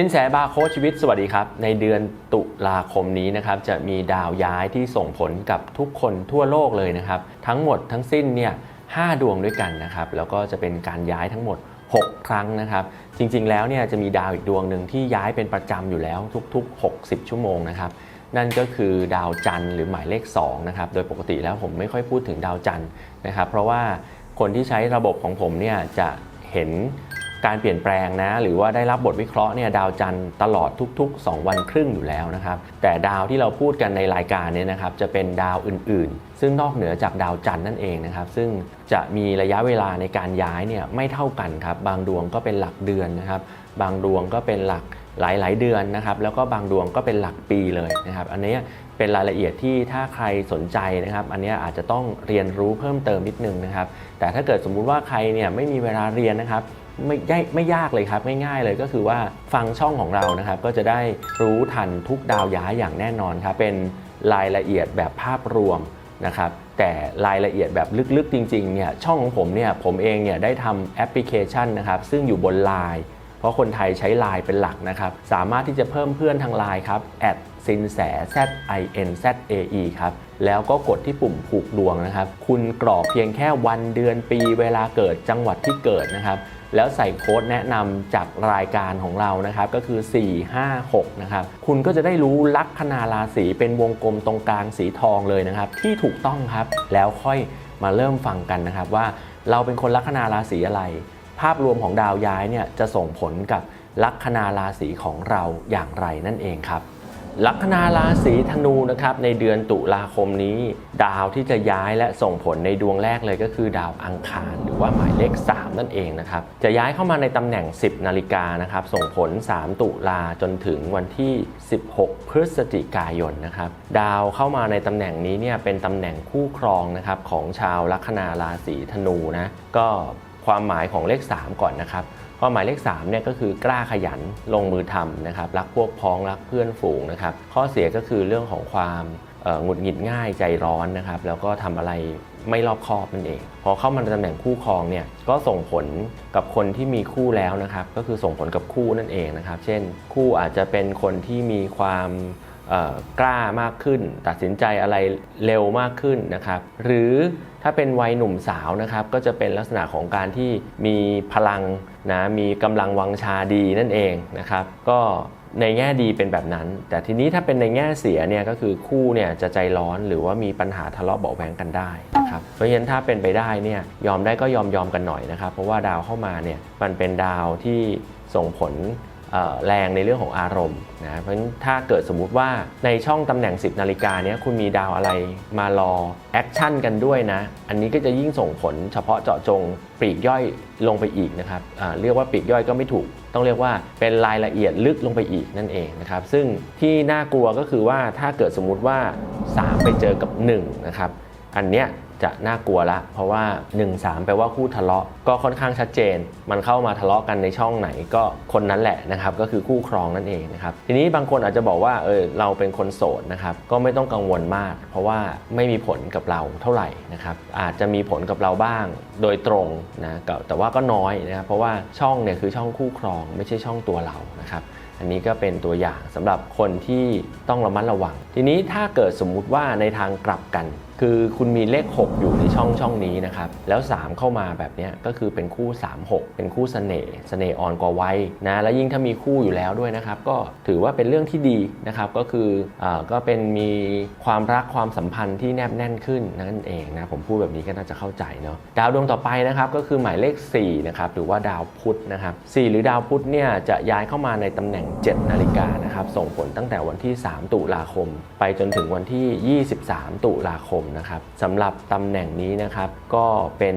สินแสบาร์โค้ชชีวิตสวัสดีครับ ในเดือนตุลาคมนี้นะครับจะมีดาวย้ายที่ส่งผลกับทุกคนทั่วโลกเลยนะครับ ทั้งหมดทั้งสิ้นเนี่ยห้าดวงด้วยกันนะครับ แล้วก็จะเป็นการย้ายทั้งหมด 6 ครั้งนะครับ จริงๆแล้วเนี่ยจะมีดาวอีกดวงหนึ่งที่ย้ายเป็นประจำอยู่แล้วทุกๆ 60 ชั่วโมงนะครับนั่นก็คือดาวจันทร์หรือหมายเลข2นะครับโดยปกติแล้วผมไม่ค่อยพูดถึงดาวจันทร์นะครับ เพราะว่าคนที่ใช้ระบบของผมเนี่ยจะเห็น การเปลี่ยนแปลงนะ หรือว่าได้รับบทวิเคราะห์เนี่ยดาวจันทร์ตลอดทุก ๆ 2 วันครึ่งอยู่แล้วนะครับ แต่ดาวที่เราพูดกันในรายการเนี่ยนะครับจะเป็นดาวอื่น ๆ ซึ่งนอกเหนือจากดาวจันทร์นั่นเองนะครับ ซึ่งจะมีระยะเวลาในการย้ายเนี่ยไม่เท่ากันครับ บางดวงก็เป็นหลักเดือนนะครับ บางดวงก็เป็นหลักหลาย ๆ เดือนนะครับ แล้วก็บางดวงก็เป็นหลักปีเลยนะครับ อันนี้เป็นรายละเอียดที่ถ้าใครสนใจนะครับ อันนี้อาจจะต้องเรียนรู้เพิ่มเติมนิดนึงนะครับ แต่ถ้าเกิดสมมุติว่าใครเนี่ยไม่มีเวลาเรียนนะครับ ไม่ได้ไม่ยากเลยครับง่ายๆเลยก็คือว่าฟังช่องของเรานะครับก็จะได้รู้ทันทุกดาวย้ายอย่างแน่นอนครับเป็นรายละเอียดแบบภาพรวมนะครับแต่รายละเอียดแบบลึกๆจริงๆเนี่ยช่องของผมเนี่ยผมเองเนี่ยได้ทำแอปพลิเคชันนะครับซึ่งอยู่บน Line เพราะคนไทยใช้ Line เป็นหลักนะครับ สามารถที่จะเพิ่มเพื่อนทาง Line ครับสินแส Z I N Z A E ครับ แล้วก็กดที่ปุ่มผูกดวงนะครับ คุณกรอกเพียงแค่วันเดือนปีเวลาเกิดจังหวัดที่เกิดนะครับ แล้วใส่โค้ดแนะนำจากรายการของเรานะครับ ก็คือ 456 นะครับ คุณก็จะได้รู้ลัคนาราศีเป็นวงกลมตรงกลางสีทองเลยนะครับ ที่ถูกต้องครับ แล้วค่อยมาเริ่มฟังกันนะครับว่าเราเป็นคนลัคนาราศีอะไร ภาพรวมของดาวย้ายเนี่ยจะส่งผลกับลัคนาราศีของเราอย่างไรนั่นเองครับ ลัคนาราศีธนูนะครับในเดือนตุลาคมนี้ ดาวที่จะย้ายและส่งผลในดวงแรกเลยก็คือดาวอังคารหรือว่าหมายเลข 3 นั่นเองนะครับจะย้ายเข้ามาในตำแหน่ง 10 นาฬิกานะครับส่งผล 3 ตุลาจนถึงวันที่ 16 พฤศจิกายนนะครับดาวเข้ามาในตำแหน่งนี้เนี่ยเป็นตำแหน่งคู่ครองนะครับของชาวลัคนาราศีธนูนะก็ ความหมายของเลข 3 ก่อนนะครับความหมายเลข3เนี่ยก็คือกล้าขยันลงมือทำนะครับรักพวกพ้องรักเพื่อนฝูงนะครับข้อเสียก็คือเรื่องของความหงุดหงิดง่ายใจร้อนนะครับแล้วก็ทำอะไรไม่รอบคอบนั่นเอง พอเข้ามาในตำแหน่งคู่ครองเนี่ยก็ส่งผลกับคนที่มีคู่แล้วนะครับก็คือส่งผลกับคู่นั่นเองนะครับ เช่น คู่อาจจะเป็นคนที่มีความ กล้ามากขึ้น ตัดสินใจอะไรเร็วมากขึ้นนะครับหรือถ้าเป็นวัยหนุ่มสาวนะครับก็จะเป็นลักษณะของการที่มีพลังนะมีกำลังวังชาดีนั่นเองนะครับก็ในแง่ดีเป็นแบบนั้น แต่ทีนี้ถ้าเป็นในแง่เสียเนี่ยก็คือคู่เนี่ยจะใจร้อนหรือว่ามีปัญหาทะเลาะเบาะแวงกันได้นะครับเพราะฉะนั้นถ้าเป็นไปได้เนี่ยยอมได้ก็ยอมยอมกันหน่อยนะครับ เพราะว่าดาวเข้ามาเนี่ยมันเป็นดาวที่ส่งผล แรงในเรื่องของอารมณ์นะเพราะฉะนั้นถ้าเกิดสมมุติว่าในช่องตำแหน่ง 10 นาฬิกาเนี้ยคุณมีดาวอะไรมารอแอคชั่นกันด้วยนะ อันนี้ก็จะยิ่งส่งผลเฉพาะเจาะจงปลีกย่อยลงไปอีกนะครับเรียกว่าปลีกย่อยก็ไม่ถูก ต้องเรียกว่าเป็นรายละเอียดลึกลงไปอีกนั่นเองนะครับซึ่งที่น่ากลัวก็คือว่าถ้าเกิดสมมุติว่า 3 ไปเจอกับ1นะครับอันเนี้ย จะน่ากลัวละ เพราะว่า 1 3 แปลว่าคู่ทะเลาะก็ค่อนข้างชัดเจน มันเข้ามาทะเลาะกันในช่องไหนก็คนนั้นแหละนะครับ ก็คือคู่ครองนั่นเองนะครับ ทีนี้บางคนอาจจะบอกว่าเออเราเป็นคนโสดนะครับ ก็ไม่ต้องกังวลมาก เพราะว่าไม่มีผลกับเราเท่าไหร่นะครับ อาจจะมีผลกับเราบ้างโดยตรงนะแต่ว่าก็น้อยนะครับ เพราะว่าช่องเนี่ยคือช่องคู่ครองไม่ใช่ช่องตัวเรานะครับอันนี้ก็เป็นตัวอย่างสำหรับคนที่ต้องระมัดระวัง ทีนี้ถ้าเกิดสมมุติว่าในทางกลับกัน คือคุณมีเลข 6 อยู่ในช่องช่องนี้นะครับ แล้ว 3 เข้ามาแบบนี้ก็คือเป็นคู่ 3 6 เป็นคู่เสน่ห์เสน่ห์อ่อนกว่าวัยนะแล้วยิ่งถ้ามีคู่อยู่แล้วด้วยนะครับ ก็ถือว่าเป็นเรื่องที่ดีนะครับก็คืออก็เป็นมีความรักความสัมพันธ์ที่แนบแน่นขึ้นนั่นเองนะผมพูดแบบนี้ก็น่าจะเข้าใจเนาะดาวดวงต่อไปนะครับก็คือหมายเลข4นะครับหรือว่าดาวพุธนะครับ4หรือดาวพุธเนี่ยจะย้ายเข้ามาในตำแหน่ง 7 นาฬิกานะครับส่งผลตั้งแต่วันที่ 3 ตุลาคม ไปจนถึงวันที่ 23 ตุลาคมนะครับสำหรับตำแหน่งนี้นะครับก็เป็น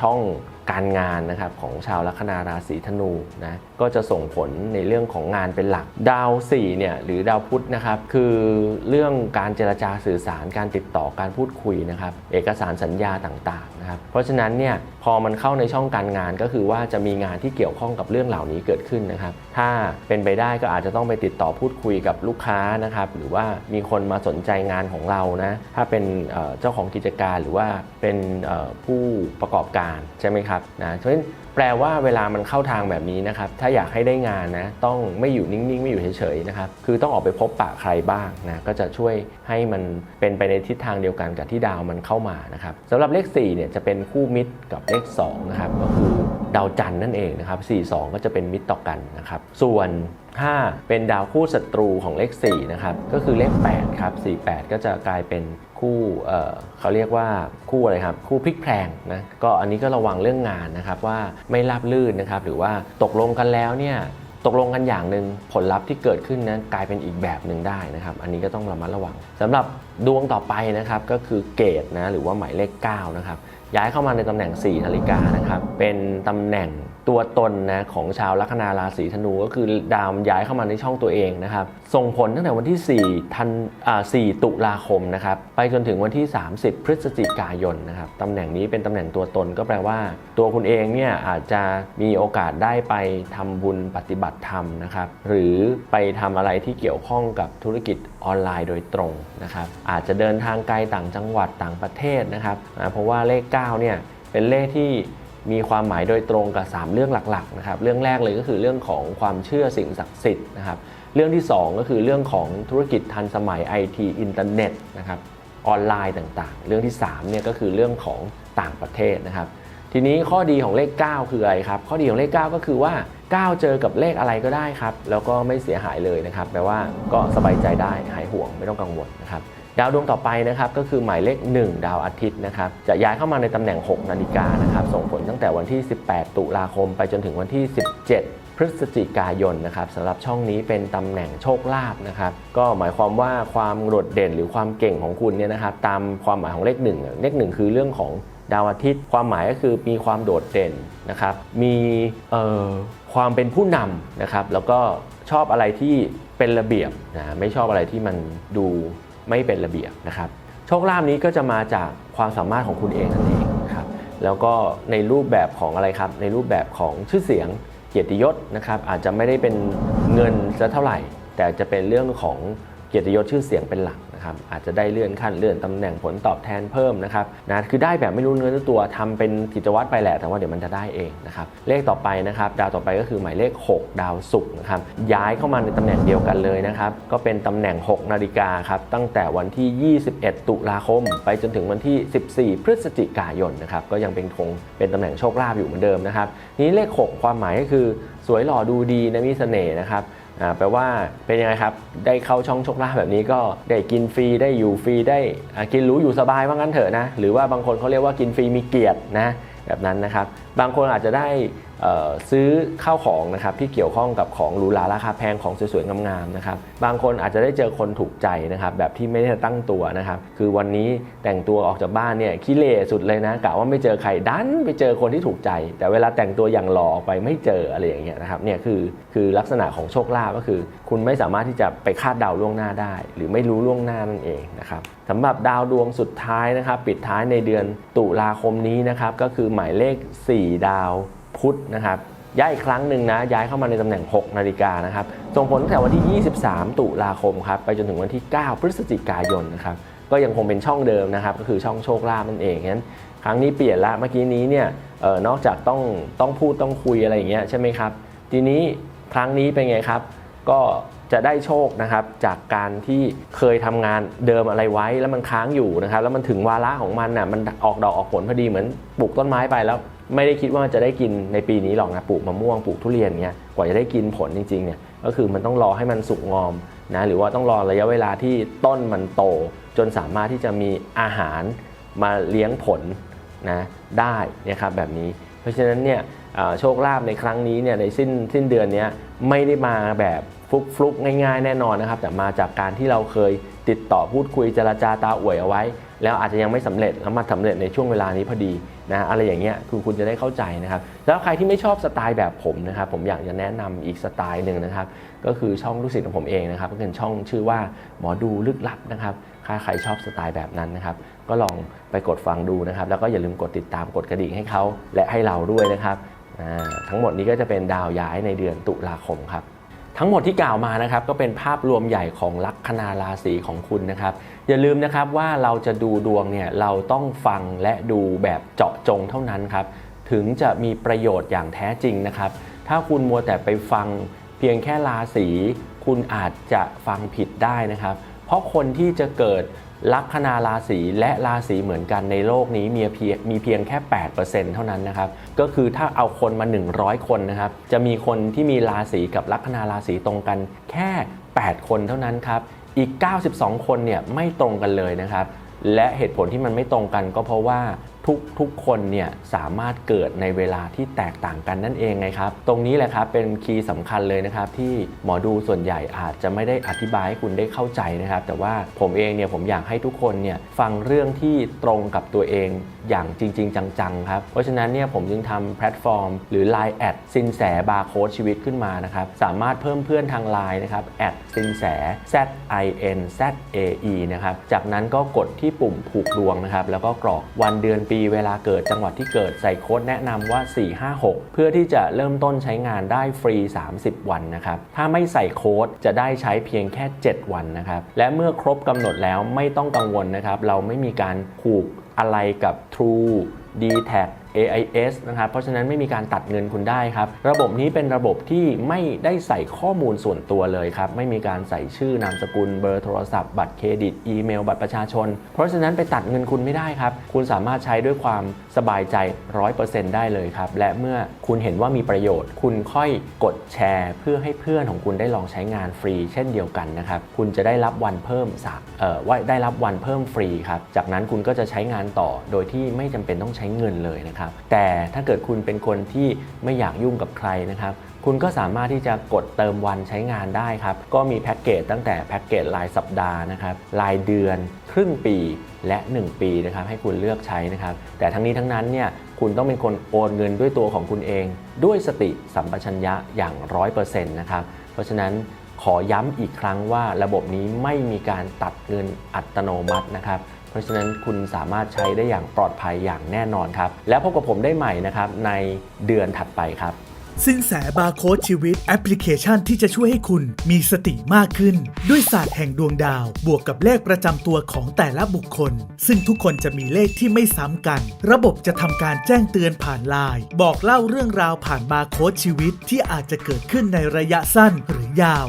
ช่องการงานนะครับของชาวลัคนาราศีธนูนะก็จะส่งผลในเรื่องของงานเป็นหลัก ดาว4เนี่ยหรือดาวพุธนะครับคือเรื่องการเจรจาสื่อสารการติดต่อการพูดคุยนะครับเอกสารสัญญาต่างๆนะครับเพราะฉะนั้นเนี่ยพอมันเข้าในช่องการงานก็คือว่าจะมีงานที่เกี่ยวข้องกับเรื่องเหล่านี้เกิดขึ้นนะครับ ถ้าเป็นไปได้ก็อาจจะต้องไปติดต่อพูดคุยกับลูกค้านะครับหรือว่ามีคนมาสนใจงานของเรานะถ้าเป็นเจ้าของกิจการหรือว่าเป็นผู้ประกอบการใช่ไหมครับนะเพราะฉะนั้นแปลว่าเวลามันเข้าทางแบบนี้นะครับถ้าอยากให้ได้งานนะต้องไม่อยู่นิ่งๆ ไม่อยู่เฉยๆนะครับคือต้องออกไปพบปะใครบ้างนะก็จะช่วยให้มันเป็นไปในทิศทางเดียวกันกับที่ดาวมันเข้ามานะครับสำหรับเลข4เนี่ยจะเป็นคู่มิตรกับเลข2นะครับก็คือดาวจันทร์นั่นเองนะครับ4 2 ก็จะเป็นมิตรต่อกันนะครับส่วน 5 เป็นดาวคู่ศัตรูของเลข4นะครับก็คือเลข8ครับ48 ก็จะกลายเป็นคู่เออเขาเรียกว่าคู่อะไรครับ คู่พลิกแพลงนะก็อันนี้ก็ระวังเรื่องงานนะครับว่าไม่ราบลื่นนะครับหรือว่าตกลงกันแล้วเนี่ยตกลงกันอย่างหนึ่งผลลัพธ์ที่เกิดขึ้นนั้นกลายเป็นอีกแบบหนึ่งได้นะครับ อันนี้ก็ต้องระมัดระวังสำหรับดวงต่อไปนะครับก็คือเกตนะหรือว่าหมายเลข9นะครับย้ายเข้ามาในตำแหน่ง4นาฬิกานะครับเป็นตำแหน่ง ตัวตนนะของชาวลัคนาราศีธนูก็คือดาวย้ายเข้ามาในช่องตัวเองนะครับ ส่งผลตั้งแต่วันที่4ธันอ่า4ตุลาคมนะครับ ไปจนถึงวันที่ 30 พฤศจิกายนนะครับ ตำแหน่งนี้เป็นตำแหน่งตัวตนก็แปลว่า ตัวคุณเองเนี่ยอาจจะมีโอกาสได้ไปทำบุญปฏิบัติธรรมนะครับ หรือไปทำอะไรที่เกี่ยวข้องกับธุรกิจออนไลน์โดยตรงนะครับ อาจจะเดินทางไกลต่างจังหวัดต่างประเทศนะครับ เพราะว่าเลข 9 เนี่ยเป็นเลขที่ มีความหมายโดยตรงกับ 3 เรื่องหลักๆนะครับเรื่องแรกเลยก็คือเรื่องของความเชื่อสิ่งศักดิ์สิทธิ์นะครับเรื่องที่ 2 ก็คือเรื่องของธุรกิจทันสมัยไอทีอินเทอร์เน็ตนะครับออนไลน์ต่างๆ เรื่องที่3เนี่ยก็คือเรื่องของต่างประเทศนะครับทีนี้ข้อดีของเลข 9 คืออะไรครับข้อดีของเลข 9 ก็คือว่า 9 เจอกับเลขอะไรก็ได้ครับแล้วก็ไม่เสียหายเลยนะครับแปลว่าก็สบายใจได้หายห่วงไม่ต้องกังวลนะครับ ดาวดวงต่อไปนะครับก็คือหมายเลข 1 ดาวอาทิตย์นะครับจะย้ายเข้ามาในตำแหน่ง 6 นาฬิกานะครับส่งผลตั้งแต่วันที่ 18 ตุลาคม ไปจนถึงวันที่ 17พฤศจิกายนนะครับสำหรับช่องนี้เป็นตำแหน่งโชคลาภนะครับก็หมายความว่าความโดดเด่นหรือความเก่งของคุณเนี่ยนะครับตามความหมายของเลขหนึ่งเลขหนึ่งคือเรื่องของดาวอาทิตย์ ความหมายก็คือมีความโดดเด่นนะครับมีความเป็นผู้นำนะครับแล้วก็ชอบอะไรที่เป็นระเบียบนะไม่ชอบอะไรที่มันดู ไม่เป็นระเบียบนะครับโชคลาภนี้ก็จะมาจากความสามารถของคุณเองนั่นเองครับแล้วก็ในรูปแบบของอะไรครับ ในรูปแบบของชื่อเสียงเกียรติยศนะครับอาจจะไม่ได้เป็นเงินจะเท่าไหร่ แต่จะเป็นเรื่องของ เกียรติยศชื่อเสียงเป็นหลักนะครับอาจจะได้เลื่อนขั้นเลื่อนตำแหน่งผลตอบแทนเพิ่มนะครับนะคือได้แบบไม่รู้เนื้อตัวทำเป็นกิจวัตรไปแหละแต่ว่าเดี๋ยวมันจะได้เองนะครับเลขต่อไปนะครับดาวต่อไปก็คือหมายเลข 6 ดาวศุกร์นะครับย้ายเข้ามาในตำแหน่งเดียวกันเลยนะครับก็เป็นตำแหน่ง 6 นาฬิกาครับตั้งแต่วันที่ 21 ตุลาคม ไปจนถึงวันที่ 14 พฤศจิกายนนะครับก็ยังเป็นคงเป็นตำแหน่งโชคลาภอยู่เหมือนเดิมนะครับนี้เลข 6 ความหมายก็คือสวยหล่อดูดีนะมีเสน่ห์นะครับ แปลว่าเป็นยังไงครับ ได้เข้าช่องโชคลาภแบบนี้ก็ได้กินฟรีได้อยู่ฟรีได้กินหรู้อยู่สบายว่างั้นเถอะนะ หรือว่าบางคนเขาเรียกว่ากินฟรีมีเกียรตินะแบบนั้นนะครับบางคนอาจจะได้ซื้อข้าวของนะครับที่เกี่ยวข้องกับของหรูหราราคาแพงของสวยๆงามๆนะครับบางคนอาจจะได้เจอคนถูกใจนะครับแบบที่ไม่ได้ตั้งตัวนะครับคือวันนี้แต่งตัวออกจากบ้านเนี่ยขี้เละสุดเลยนะกะว่าไม่เจอใครดันไปเจอคนที่ถูกใจ แต่เวลาแต่งตัวอย่างหล่อออกไปไม่เจออะไรอย่างเงี้ยนะครับเนี่ยคือคือลักษณะของโชคลาภก็คือ คุณไม่สามารถที่จะไปคาดเดาล่วงหน้าได้ หรือไม่รู้ล่วงหน้านั่นเองนะครับสำหรับดาวดวงสุดท้ายนะครับปิดท้ายในเดือนตุลาคมนี้นะครับก็คือหมายเลข 4ดาวพุธนะครับย้ายอีกครั้งหนึ่งนะย้ายเข้ามาในตำแหน่ง 6 นาฬิกานะครับส่งผลตั้งแต่วันที่ 23 ตุลาคมครับไปจนถึงวันที่ 9 พฤศจิกายนนะครับก็ยังคงเป็นช่องเดิมนะครับก็คือช่องโชคลาภนั่นเองงั้นครั้งนี้เปลี่ยนละเมื่อกี้นี้เนี่ยออนอกจากต้องต้องพูดต้องคุยอะไรอย่างเงี้ยใช่ไหมครับทีนี้ครั้งนี้เป็นไงครับ ก็จะได้โชคนะครับจากการที่เคยทำงานเดิมอะไรไว้แล้วมันค้างอยู่นะครับแล้วมันถึงวาระของมันน่ะมันออกดอกออกผลพอดีเหมือนปลูกต้นไม้ไปแล้ว ไม่ได้คิดว่าจะได้กินในปีนี้หรอกนะปลูกมะม่วงปลูกทุเรียนเงี้ยกว่าจะได้กินผลจริงๆเนี่ยก็คือมันต้องรอให้มันสุกงอมนะหรือว่าต้องรอระยะเวลาที่ต้นมันโต จนสามารถที่จะมีอาหารมาเลี้ยงผลนะได้นะครับแบบนี้ เพราะฉะนั้นเนี่ยโชคลาภในครั้งนี้เนี่ยในสิ้นสิ้นเดือนนี้ไม่ได้มาแบบฟลุกฟลุกๆง่ายๆ แน่นอนนะครับ แต่มาจากการที่เราเคยติดต่อพูดคุยเจรจาตาอวยเอาไว้ แล้วอาจจะยังไม่สำเร็จแล้วมาสำเร็จในช่วงเวลานี้พอดี นะอะไรอย่างเงี้ยคือคุณจะได้เข้าใจนะครับแล้วใครที่ไม่ชอบสไตล์แบบผมนะครับผมอยากจะแนะนำอีกสไตล์หนึ่งนะครับก็คือช่องลูกศิษย์ของผมเองนะครับก็คือช่องชื่อว่าหมอดูลึกลับนะครับถ้าใครชอบสไตล์แบบนั้นนะครับก็ลองไปกดฟังดูนะครับ แล้วก็อย่าลืมกดติดตามกดกระดิ่งให้เขาและให้เราด้วยนะครับอ่าทั้งหมดนี้ก็จะเป็นดาวย้ายในเดือนตุลาคมครับ ทั้งหมดที่กล่าวมานะครับก็เป็นภาพรวมใหญ่ของลัคนาราศีของคุณนะครับ อย่าลืมนะครับว่าเราจะดูดวงเนี่ยเราต้องฟังและดูแบบเจาะจงเท่านั้นครับถถึงจะมีประโยชน์อย่างแท้จริงนะครับ ถ้าคุณมัวแต่ไปฟังเพียงแค่ราศีคุณอาจจะฟังผิดได้นะครับ เพราะคนที่จะเกิด ลัคนาราศีและราศีเหมือนกันในโลกนี้มีเพียงมีเพียงแค่ 8%เท่านั้นนะครับ ก็คือถ้าเอาคนมา 100 คนนะครับ จะมีคนที่มีราศีกับลัคนาราศีตรงกันแค่ 8 คนเท่านั้นครับ อีก 92 คนเนี่ยไม่ตรงกันเลยนะครับ และเหตุผลที่มันไม่ตรงกันก็เพราะว่า ทุกทุกคนเนี่ยสามารถเกิดในเวลาที่แตกต่างกันนั่นเองไงครับ ตรงนี้แหละครับเป็นคีย์สำคัญเลยนะครับ ที่หมอดูส่วนใหญ่อาจจะไม่ได้อธิบายให้คุณได้เข้าใจนะครับ แต่ว่าผมเองเนี่ยผมอยากให้ทุกคนเนี่ยฟังเรื่องที่ตรงกับตัวเองอย่างจริง ๆ จังๆครับ เพราะฉะนั้นเนี่ยผมจึงทำแพลตฟอร์ม หรือ Line แอดสินแสบาร์โค้ดชีวิตขึ้นมานะครับสามารถเพิ่มเพื่อนทาง Line นะครับแอดสินแส Z I N Z A E นะครับจากนั้นก็กดที่ปุ่มผูกดวงนะครับแล้วก็กรอกวันเดือนปีเวลาเกิดจังหวัดที่เกิดใส่โค้ดแนะนำว่า 456 เพื่อที่จะเริ่มต้นใช้งานได้ฟรี 30 วันนะครับ ถ้าไม่ใส่โค้ดจะได้ใช้เพียงแค่ 7 วันนะครับ และเมื่อครบกำหนดแล้วไม่ต้องกังวลนะครับ เราไม่มีการผูกอะไรกับ True d t a c AIS นะครับ เพราะฉะนั้นไม่มีการตัดเงินคุณได้ครับ ระบบนี้เป็นระบบที่ไม่ได้ใส่ข้อมูลส่วนตัวเลยครับ ไม่มีการใส่ชื่อนามสกุล เบอร์โทรศัพท์ บัตรเครดิต อีเมล บัตรประชาชน เพราะฉะนั้นไปตัดเงินคุณไม่ได้ครับ คุณสามารถใช้ด้วยความสบายใจ 100%ได้เลยครับ และเมื่อคุณเห็นว่ามีประโยชน์ คุณค่อยกดแชร์ เพื่อให้เพื่อนของคุณได้ลองใช้งานฟรี เช่นเดียวกันนะครับ คุณจะได้รับวันเพิ่มสักเอ่อว่าได้รับวันเพิ่มฟรีครับ จากนั้นคุณก็จะใช้งานต่อ โดยที่ไม่จำเป็นต้องใช้เงินเลยนะครับนะครับแต่ถ้าเกิดคุณเป็นคนที่ไม่อยากยุ่งกับใครนะครับคุณก็สามารถที่จะกดเติมวันใช้งานได้ครับ ก็มีแพ็กเกจตั้งแต่แพ็กเกจรายสัปดาห์นะครับรายเดือน ครึ่งปีและ 1 ปีนะครับให้คุณเลือกใช้นะครับ แต่ทั้งนี้ทั้งนั้นเนี่ยคุณต้องเป็นคนโอนเงินด้วยตัวของคุณเอง ด้วยสติสัมปชัญญะอย่าง 100%นะครับ เพราะฉะนั้นขอย้ำอีกครั้งว่าระบบนี้ไม่มีการตัดเงินอัตโนมัตินะครับ เพราะฉะนั้นคุณสามารถใช้ได้อย่างปลอดภัยอย่างแน่นอนครับ แล้วพบกับผมได้ใหม่นะครับในเดือนถัดไปครับ สินแสบาร์โค้ดชีวิตแอปพลิเคชันที่จะช่วยให้คุณมีสติมากขึ้น ด้วยศาสตร์แห่งดวงดาว บวกกับเลขประจำตัวของแต่ละบุคคล ซึ่งทุกคนจะมีเลขที่ไม่ซ้ำกัน ระบบจะทำการแจ้งเตือนผ่านไลน์บอกเล่าเรื่องราวผ่านบาร์โค้ดชีวิตที่อาจจะเกิดขึ้นในระยะสั้นหรือยาว